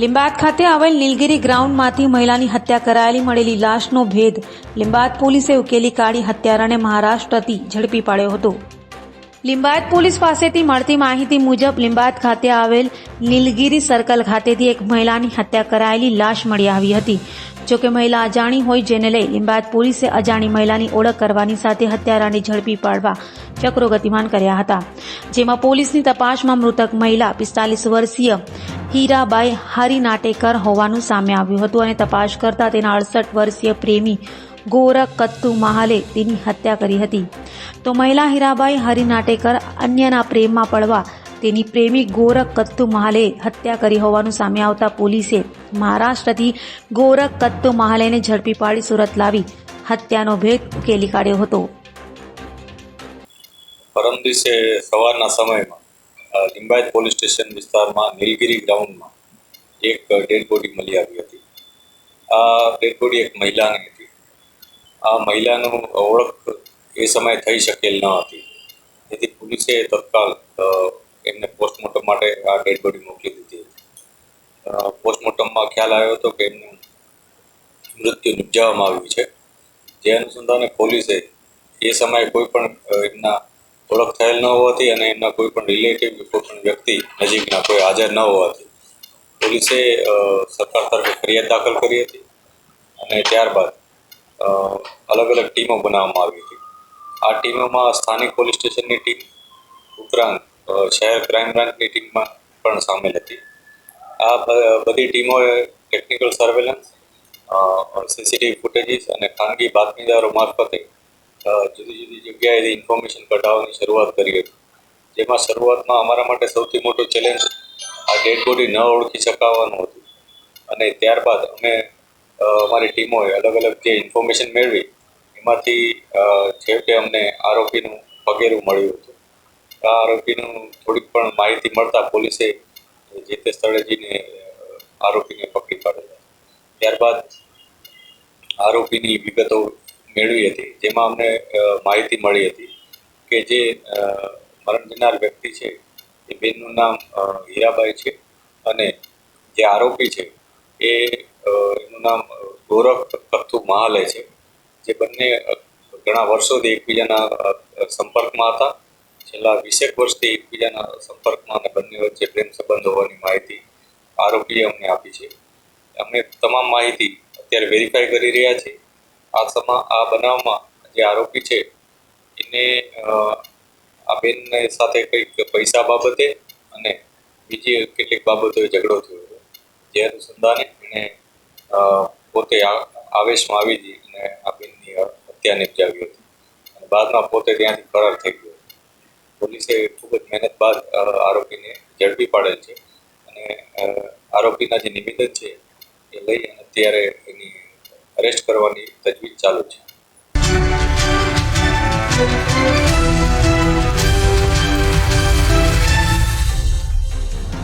લીંબાદ ખાતે આવેલ નીલગીરી ગ્રાઉન્ડમાંથી મહિલાની હત્યા કરાયેલી મળેલી લાશનો ભેદ. લીંબાદ પોલીસે ઉકેલી કાઢી હત્યારાને મહારાષ્ટ્રથી ઝડપી પાડ્યો હતો. લીંબાયત પોલીસ પાસેથી મળતી માહિતી મુજબ લીંબાયત ખાતે આવેલ નીલગીરી સર્કલ ખાતેથી એક મહિલાની હત્યા કરાયેલી લાશ મળી આવી હતી. જોકે મહિલા અજાણી હોય જેને લઈ લીંબાયત પોલીસે અજાણી મહિલાની ઓળખ કરવાની સાથે હત્યારાને ઝડપી પાડવા ચક્રો ગતિમાન કર્યા હતા. જેમાં પોલીસની તપાસમાં મૃતક મહિલા પિસ્તાલીસ વર્ષીય હીરાબાઈ હરિનાટેકર હોવાનું સામે આવ્યું હતું અને તપાસ કરતા તેના અડસઠ વર્ષીય પ્રેમી ગોરખ કત્તુ મહાલે તેની હત્યા કરી હતી. તો મહિલા હીરાબાઈ હરિનાટેકર અન્યના પ્રેમમાં પડવા તેની પ્રેમી ગોરખ કત્તુ મહાલે હત્યા કરી હોવાનું સામે આવતા પોલીસે મહારાષ્ટ્રથી ગોરખ કત્તુ મહાલેને ઝડપી પાડી સુરત લાવી હત્યાનો ભેદ ઉકેલી કાઢ્યો હતો. પરમ દિવસે સવારના સમયમાં લિંબાયત પોલીસ સ્ટેશન વિસ્તારમાં નીલગિરી ગ્રાઉન્ડમાં એક ડેડ બોડી મળી આવી હતી. આ ડેડ બોડી એક મહિલાની હતી. આ મહિલાનું ઓળખ એ સમયે થઈ શકેલ ન હતી. તેથી પોલીસે તત્કાલ એમને પોસ્ટમોર્ટમ માટે આ ડેડ બોડી મોકલી દીધી હતી. પોસ્ટમોર્ટમમાં ખ્યાલ આવ્યો હતો કે એમનું મૃત્યુ નિપજાવવામાં આવ્યું છે. જે અનુસંધાને પોલીસે એ સમયે કોઈ પણ એમના ઓળખ થયેલ ન હોવાથી અને એમના કોઈ પણ રિલેટિવ કોઈ પણ વ્યક્તિ નજીકના કોઈ હાજર ન હોવાથી પોલીસે સરકાર તરફે ફરિયાદ દાખલ કરી હતી અને ત્યારબાદ અલગ અલગ ટીમો બનાવવામાં આવી હતી. આ ટીમોમાં સ્થાનિક પોલીસ સ્ટેશનની ટીમ, ઉપરાંત શહેર ક્રાઇમ બ્રાન્ચની ટીમમાં પણ સામેલ હતી. આ બધી ટીમોએ ટેકનિકલ સર્વેલન્સ સીસીટીવી ફૂટેજીસ અને ખાનગી બાતમીદારો મારફતે જુદી જુદી જગ્યાએથી ઇન્ફોર્મેશન કઢાવવાની શરૂઆત કરી હતી. જેમાં શરૂઆતમાં અમારા માટે સૌથી મોટો ચેલેન્જ આ ડેડ બોડી ન ઓળખી શકાવાનું હતું. અને ત્યારબાદ અમે અમારી ટીમોએ અલગ અલગ જે ઇન્ફોર્મેશન મેળવી, એમાંથી છેવટે અમને આરોપીનું પગેરું મળ્યું હતું. આ આરોપીનું થોડીક પણ માહિતી મળતા પોલીસે જે તે સ્થળે જઈને આરોપીને પકડી પાડેલા. ત્યારબાદ આરોપીની વિગતો મેળવી હતી, જેમાં અમને માહિતી મળી હતી કે જે મરણ જનાર વ્યક્તિ છે, એ બેનનું નામ હીરાબાઈ છે અને જે આરોપી છે, એ એનું નામ ગૌરવ કથ્થુ મહાલે છે, જે બંને ઘણા વર્ષોથી એકબીજાના સંપર્કમાં હતા. છેલ્લા વીસેક વર્ષથી એકબીજાના સંપર્કમાં અને બંને વચ્ચે પ્રેમ સંબંધ હોવાની માહિતી આરોપીએ અમને આપી છે. અમે તમામ માહિતી અત્યારે વેરીફાઈ કરી રહ્યા છીએ આ સમા આ બનાવમાં જે આરોપી છે, એને આ બેનને સાથે કંઈક પૈસા બાબતે અને બીજી કેટલીક બાબતોએ ઝઘડો થયો હતો. જે અનુસંધાને એણે પોતે આવેશમાં આવી જઈ અને આ બેનની હત્યા નિપજાવી હતી. અને બાદમાં પોતે ત્યાંથી ફરાર થઈ ગયો. પોલીસે ખૂબ જ મહેનત બાદ આરોપીને ઝડપી પાડેલ છે. અને આરોપીના જે નિવેદન છે, એ લઈ અને અત્યારે એની અરેસ્ટ કરવાની તજવીજ ચાલુ છે.